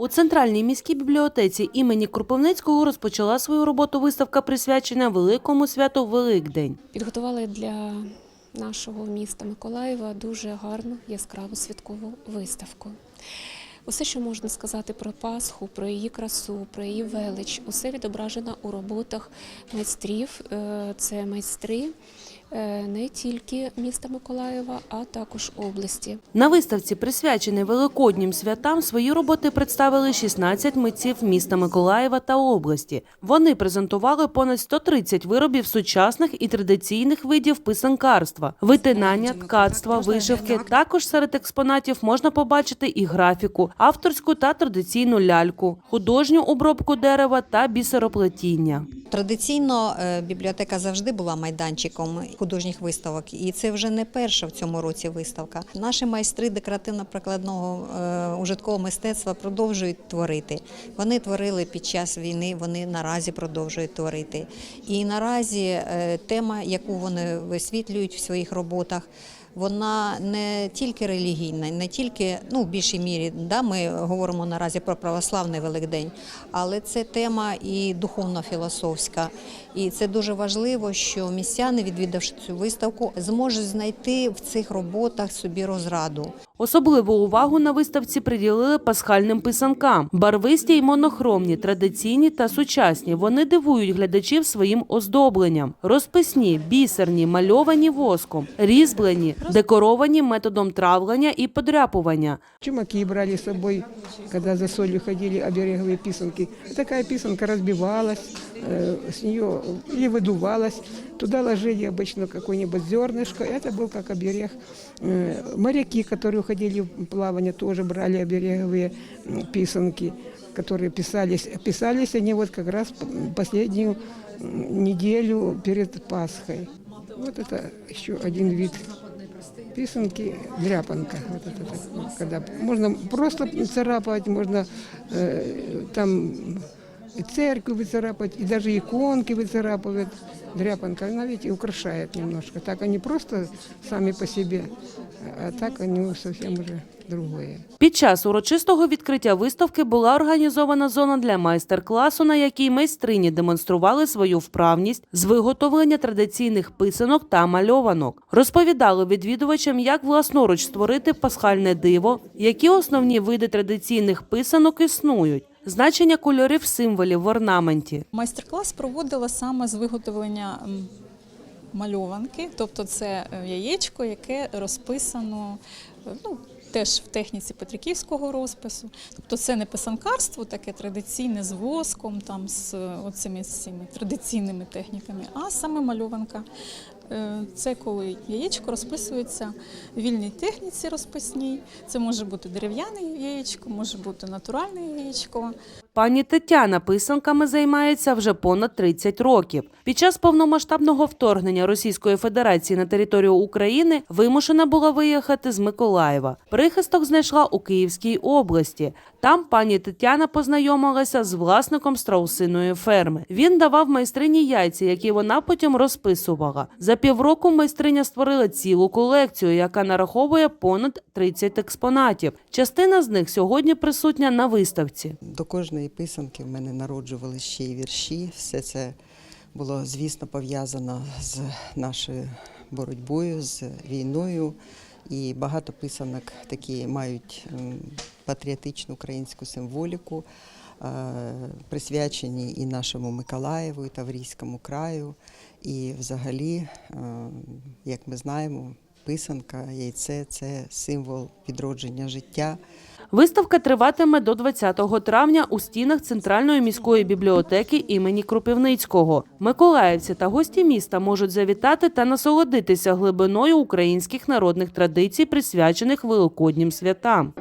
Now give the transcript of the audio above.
У центральній міській бібліотеці імені Кропивницького розпочала свою роботу виставка присвячена великому святу Великдень. Підготували для нашого міста Миколаєва дуже гарну яскраву святкову виставку. Усе, що можна сказати про Пасху, про її красу, про її велич, усе відображено у роботах майстрів. Е, Це майстри не тільки міста Миколаєва, а також області. На виставці, присвяченій великоднім святам, свої роботи представили 16 митців міста Миколаєва та області. Вони презентували понад 130 виробів сучасних і традиційних видів писанкарства, витинання, ткацтва, вишивки. Також серед експонатів можна побачити і графіку, авторську та традиційну ляльку, художню обробку дерева та бісероплетіння. Традиційно е, бібліотека завжди була майданчиком художніх виставок, і це вже не перша в цьому році виставка. Наші майстри декоративно-прикладного е, ужиткового мистецтва продовжують творити. Вони творили під час війни, вони наразі продовжують творити. І наразі е, тема, яку вони висвітлюють в своїх роботах. Вона не тільки релігійна, не тільки ну в більшій мірі, да, ми говоримо наразі про православний Великдень, але це тема і духовно-філософська. І це дуже важливо, що містяни, відвідавши цю виставку, зможуть знайти в цих роботах собі розраду. Особливу увагу на виставці приділили пасхальним писанкам. Барвисті й монохромні, традиційні та сучасні. Вони дивують глядачів своїм оздобленням. Розписні, бісерні, мальовані воском, різьблені, декоровані методом травлення і подряпування. Чумаки брали с собой, когда за солью ходили, обереговые писанки. Такая писанка разбивалась, э, с нее или выдувалась. Туда ложили обычно какое-нибудь зернышко. Это был как оберег. Э, Моряки, которые уходили в плавание, тоже брали обереговые м, писанки, которые писались. Писались они вот как раз п- последнюю м, неделю перед Пасхой. Вот это еще один вид писанки, дряпанка. Вот это, так, ну, когда можно просто царапать, можно э, там и церковь выцарапать, и даже иконки выцарапывают. Дряпанка, она ведь и украшает немножко. Так они просто сами по себе, а так они совсем уже другое. Під час урочистого відкриття виставки була організована зона для майстер-класу, на якій майстрині демонстрували свою вправність з виготовлення традиційних писанок та мальованок. Розповідали відвідувачам, як власноруч створити пасхальне диво, які основні види традиційних писанок існують, значення кольорів символів в орнаменті. Майстер-клас проводила саме з виготовлення мальованки, тобто це е, яєчко, яке розписано е, ну, теж в техніці петриківського розпису. Тобто це не писанкарство, таке традиційне з воском, там, з е, оцими цими традиційними техніками, а саме мальованка. Е, Це коли яєчко розписується в вільній техніці розписній. Це може бути дерев'яне яєчко, може бути натуральне яєчко. Пані Тетяна писанками займається вже понад 30 років. Під час повномасштабного вторгнення Російської Федерації на територію України вимушена була виїхати з Миколаєва. Прихисток знайшла у Київській області. Там пані Тетяна познайомилася з власником страусиної ферми. Він давав майстрині яйця, які вона потім розписувала. За півроку майстриня створила цілу колекцію, яка нараховує понад 30 експонатів. Частина з них сьогодні присутня на виставці. До кожної писанки в мене народжували ще й вірші. Все це було, звісно, пов'язано з нашою боротьбою, з війною. І багато писанок такі мають патріотичну українську символіку, е, присвячені і нашому Миколаєву, і Таврійському краю. І взагалі, е, як ми знаємо, писанка, яйце це символ відродження життя. Виставка триватиме до 20 травня у стінах Центральної міської бібліотеки імені Крупівницького. Миколаївці та гості міста можуть завітати та насолодитися глибиною українських народних традицій, присвячених великоднім святам.